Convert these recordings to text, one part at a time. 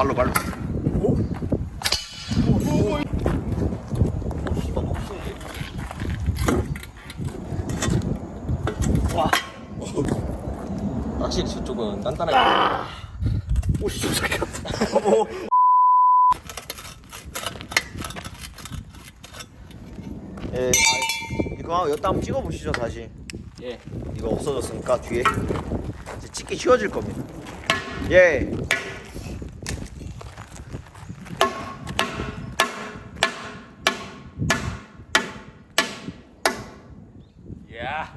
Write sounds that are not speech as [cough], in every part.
발로 발로. 확실히 저쪽은 단단하게. 오씨 잠깐. 예, 아, 이거 한번 찍어보시죠 다시. 예. 이거 없어졌으니까 뒤에 이제 찍기 쉬워질 겁니다. 예. 야.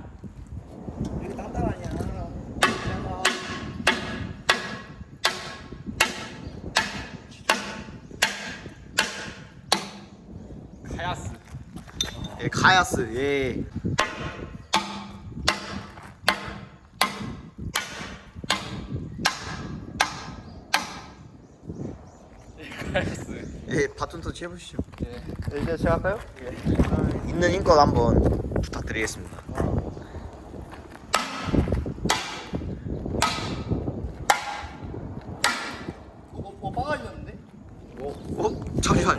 이렇게 단단하냐? 카야스. 예, 가야스. 예. 카야스. 예, 바톤 터치 해보시죠. 예. 네, 이제 제가 할까요? 예. 있는 인권 한번 부탁드리겠습니다. 뭐, 뭐 빠가지는데? 어?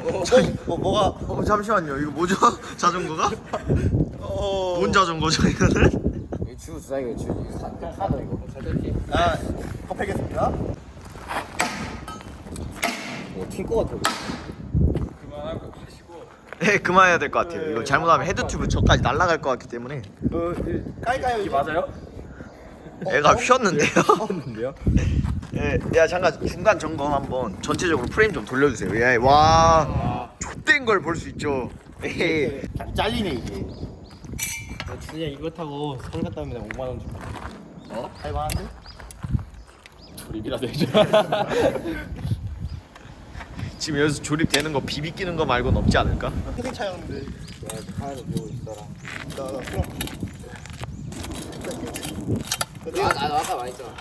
잠시만. 잠시, 뭐 뭐가? 어, 잠시만요. 이거 뭐죠? [laughs] 자전거가? 어. 뭔 자전거죠 이거는? 이거 주 주사 이거 주 이거 사 사다 이거. 살짝히. 아, 컵하겠습니다. 뭐 튕거 같아. 그만하고 하시고. 네, 그만해야 될 것 같아요. 이거 잘못하면 헤드튜브 저까지 날아갈 것 같기 때문에 어, 까이까요 이게 맞아요? 애가 휘었는데요. 없는데요? [laughs] 예, 야 잠깐 중간 점검 한번 전체적으로 프레임 좀 돌려주세요. 예, 와, 좆된 걸 볼 수 있죠. 예. 잘리네 이게. 준이야 이거 타고 선 갔다 오면 5만 원 줄게. 어? 할만한데? 조립이라도 해줘. 지금 여기서 조립되는 거 비비 끼는 거 말고는 없지 않을까? 회생 차였는데. 하나 좀 배우고 있어라. 나, 나그 럼. 아, 나, 나 아까 말했잖아.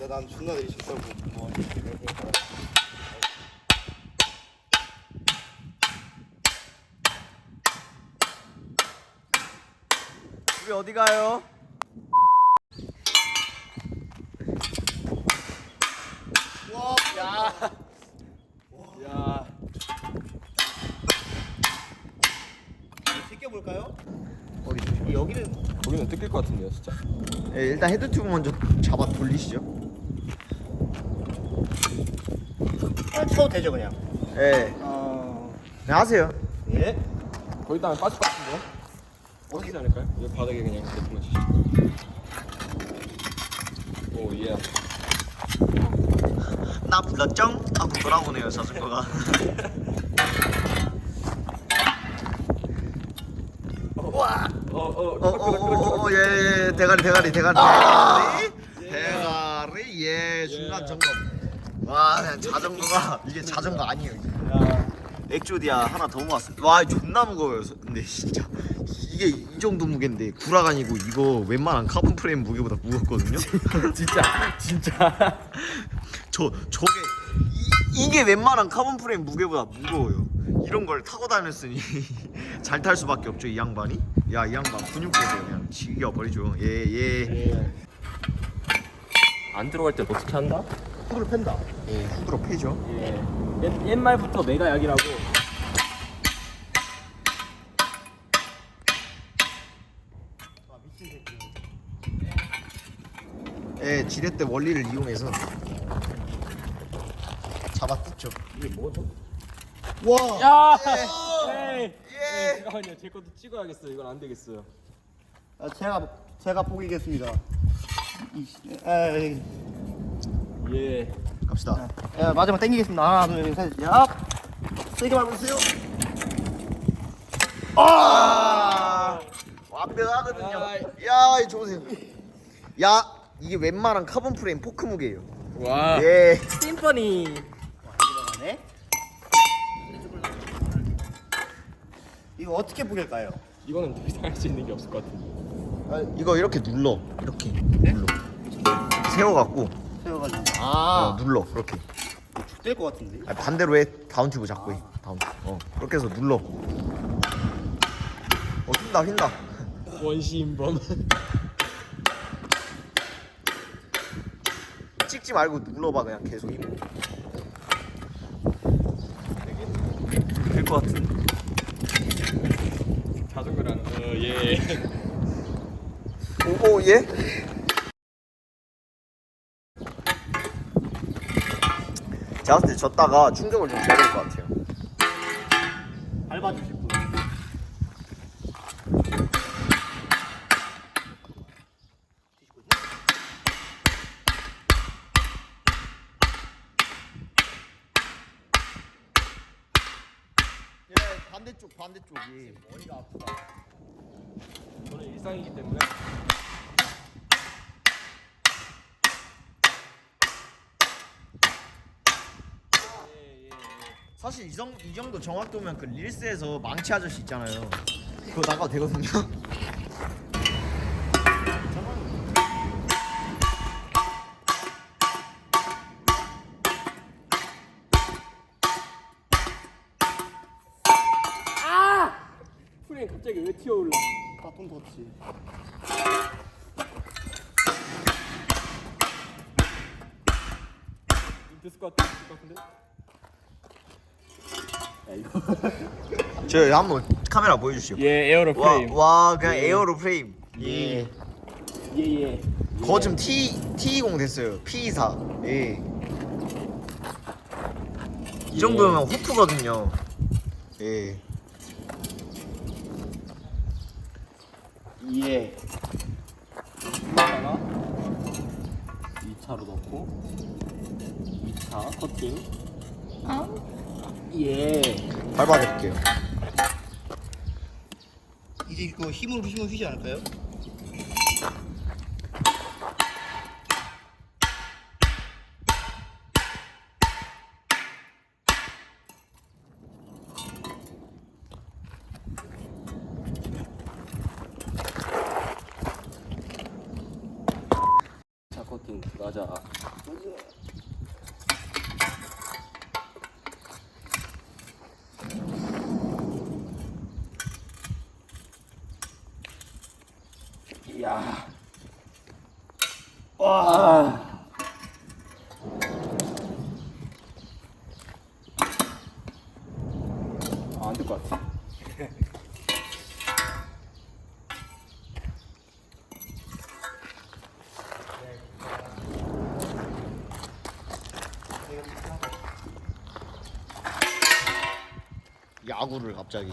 나, 난 존나 내리 싶다고. 뭐. 우리 어디 가요? 야. 제껴볼까요? 어디? 거기는 뜯길 것 같은데요, 진짜. 예, 일단 헤드 튜브 먼저 잡아 돌리시죠. 그냥 쳐도 되죠 그냥. 예, 어. 네, 하세요. 예. 거기다 빠질 것 같은데요? 어디지 않을까요? 여기 바닥에 그냥 대충만 치시죠. 오, 예. 나 불렀쩡? 하고 돌아보네요 자전거가. [laughs] 어, 어, 어어어어 예, 예 대가리 대가리 대가리. 대가리 대가리 예 중간 점검. 와 그냥 자전거가 [laughs] 이게 자전거 아니에요. 이게. 엑조디아 하나 더 모았습니다 와 존나 무거워요. 서- 근데 진짜 이게 이 정도 무게인데 구락 아니고 이거 웬만한 카본 프레임 무게보다 무겁거든요? [laughs] 진짜, 진짜. [laughs] 저 저게 이, 이게 웬만한 카본 프레임 무게보다 무거워요 이런 걸 타고 다녔으니 [laughs] 잘 탈 수밖에 없죠 이 양반이 야 이 양반 근육 보세요 그냥 죽여버리죠 예예 예. 안 들어갈 땐 어떻게 한다? 후드를 팬다. 예, 후드로 패죠 예. 옛, 옛말부터 메가 약이라고. 예, 지렛대 원리를 이용해서 뜯죠. 이게 뭐죠? 와. 야! 예. 에이! 예. 잠깐만요. 제 것도 찍어야겠어요. 이건 안 되겠어요. 아, 제가 제가 보기겠습니다. 이, 에이. 예. 갑시다. 예, 마지막 당기겠습니다. 하나, 둘, 셋, 야. 세게 밟으세요. 아! 완벽하거든요. 아이. 야, 이거 좋으세요. 야, 이게 웬만한 카본 프레임 포크 무게예요. 와. 예. 심퍼니. 네. 이거 어떻게 보길까요? 이거는 더 이상 할 수 있는 게 없을 것 같은데. 이거 이렇게 눌러. 이렇게 눌러. 세워 갖고 세워가지고. 어, 아, 눌러. 그렇게. 될것 같은데. 아니, 반대로 해. 다운 튜브 잡고 해. 다운. 어. 그렇게 해서 눌러. 어, 휜다, 휜다. [laughs] 원시인범. [laughs] 찍지 말고 눌러봐 그냥 계속 힘. 것 같은. 자전거라는 거. 어, 예. 오, 오 예? 제가 봤을 때 졌다가 충격을 좀 줘야 될 것 같아요. 밟아 주실 분. 예, 반대쪽 반대쪽이 머리가 아프다. 저는 일상이기 때문에. 사실 이, 정, 이 정도 정확도면 그 릴스에서 망치 아저씨 있잖아요. 그거 나가도 되거든요. 프레임 갑자기 왜 튀어올라? 나돈 뒀지. 됐을 것 같- 됐을 것 같은데? [laughs] 저 한번 카메라 보여주시오. 예, 에어로 와, 프레임. 와 그냥 에어로 프레임. 예. 예, 예. 그거 지금 T T20 됐어요. P24. 예. 이 정도면 호프거든요. 예. 예. 이거다가 2차로 넣고 2차 커팅. 예. 밟아드릴게요. 이제 이거 힘으로 힘을 휘지 않을까요? 자 커팅 들어가자. 이야. 와. 야구를 갑자기.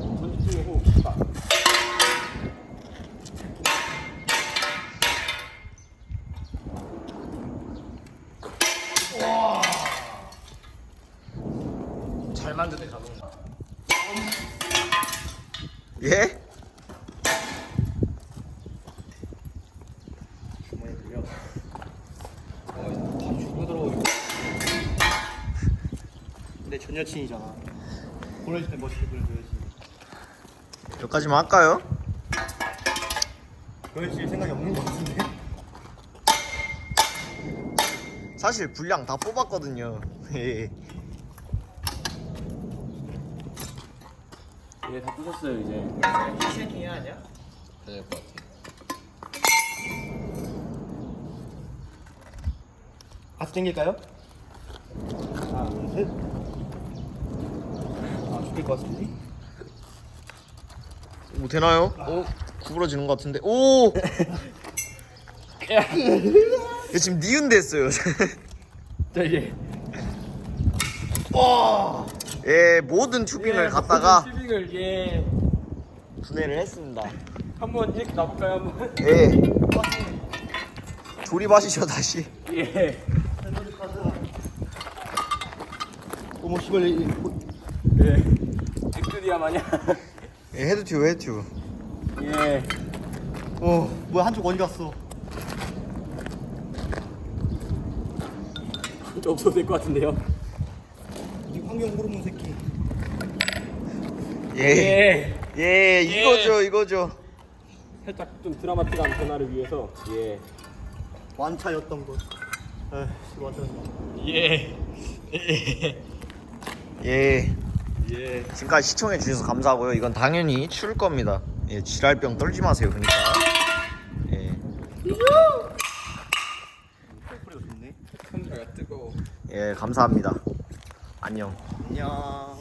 전지팀이고 아, 잘 만드네 자동차. 예? 주머니 들려. 어, 다 죽어 들어오고. 근데 전 여친이잖아. 보내줄 때 멋있게 보내줘야지. 여기까지만 할까요? 보내줄 생각이 없는 것 같은데. 사실 분량 다 뽑았거든요. [laughs] 예. 예, 다 부셨어요 이제. 세팅해야 하냐? 될것 같아. 같이 당길까요? 하나, 둘, 셋. 아, 죽일 것 같은데? 오 되나요? 오 구부러지는 것 같은데. 오. 얘 지금 니은 됐어요. 자 이제. 예 모든 튜빙을 갖다가 튜빙을 예. 분해를 했습니다. 한번 이렇게 놔볼까요 한번? 예. 조립하시죠 다시. 예. 어머, 씨발, 예. 엑스디아 마냥. 예 헤드튜브 헤드튜브. 예. 어, 뭐야, 한쪽 어디 갔어? 좀 없어도 될 것 같은데요. 이 환경 호르몬 새끼. 예. 예. 예 이거죠 이거죠. 살짝 좀 드라마틱한 변화를 위해서 예. 완차였던 것. 에이씨, 완차였나. 예. 예. 예. 지금까지 시청해 주셔서 감사하고요. 이건 당연히 추울 겁니다. 예 지랄병 떨지 마세요. 그러니까. 예. 카메라가 뜨거워. 오. 예 감사합니다 안녕 안녕